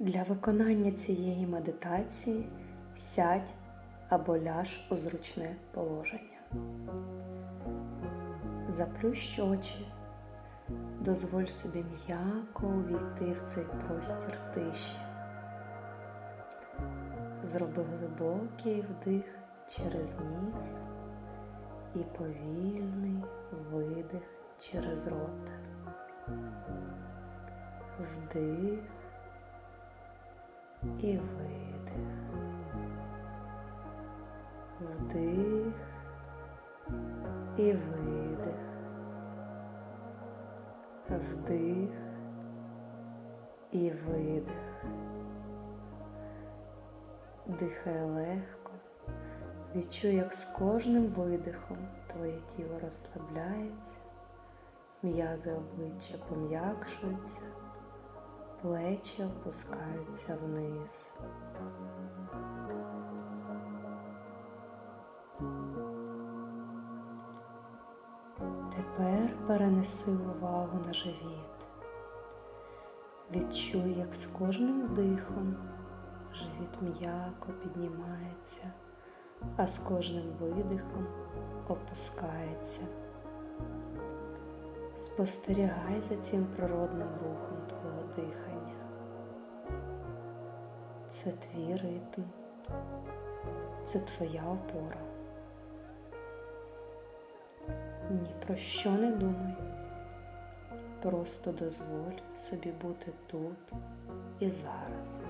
Для виконання цієї медитації сядь або ляж у зручне положення. Заплющ очі, дозволь собі м'яко увійти в цей простір тиші. Зроби глибокий вдих через ніс і повільний видих через рот. Вдих і видих. Вдих і видих. Вдих і видих. Дихай легко. Відчуй, як з кожним видихом твоє тіло розслабляється, м'язи обличчя пом'якшуються, плечі опускаються вниз. Тепер перенеси увагу на живіт. Відчуй, як з кожним вдихом живіт м'яко піднімається, а з кожним видихом опускається. Спостерігай за цим природним рухом твого дихання. Це твій ритм, це твоя опора. Ні про що не думай. Просто дозволь собі бути тут і зараз,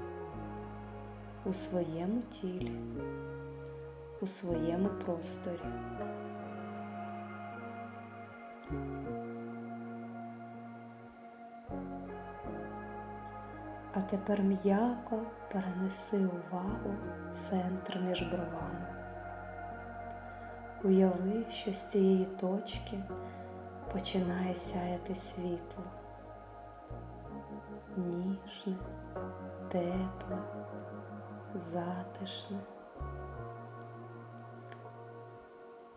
у своєму тілі, у своєму просторі. А тепер м'яко перенеси увагу в центр між бровами. Уяви, що з цієї точки починає сяяти світло. Ніжне, тепле, затишне.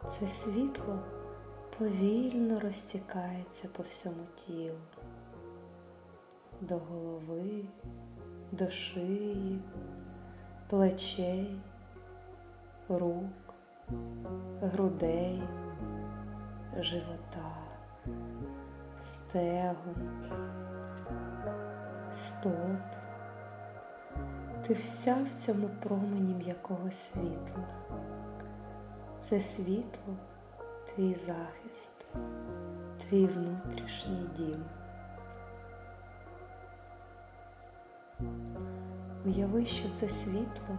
Це світло повільно розтікається по всьому тілу, до голови, до шиї, плечей, рук грудей, живота, стегон, стоп. Ти вся в цьому промені м'якого світла. Це світло твій захист, твій внутрішній дім. Уяви, що це світло,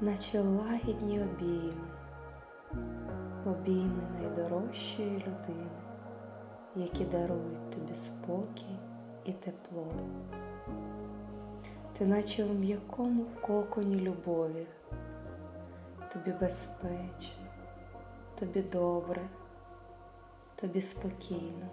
наче лагідні обійми обійми найдорожчої людини, які дарують тобі спокій і тепло. Ти наче в м'якому коконі любові, тобі безпечно, тобі добре, тобі спокійно.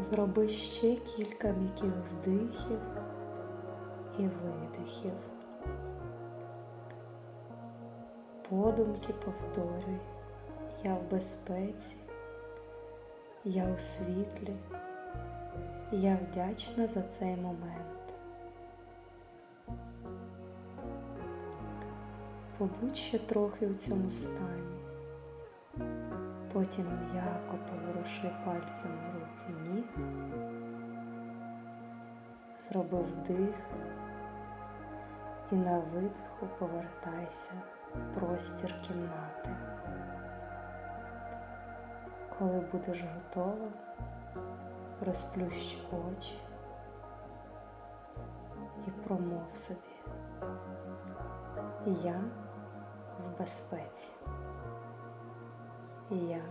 Зроби ще кілька м'яких вдихів і видихів. Подумки повторюй, я в безпеці, я у світлі, я вдячна за цей момент. Побудь ще трохи у цьому стані. Потім м'яко поворуши пальцем рук і ніг, зроби вдих і на видиху повертайся в простір кімнати. Коли будеш готова, розплющ очі і промов собі. Я в безпеці. Я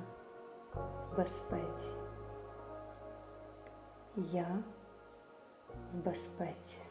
в безпеці. Я в безпеці.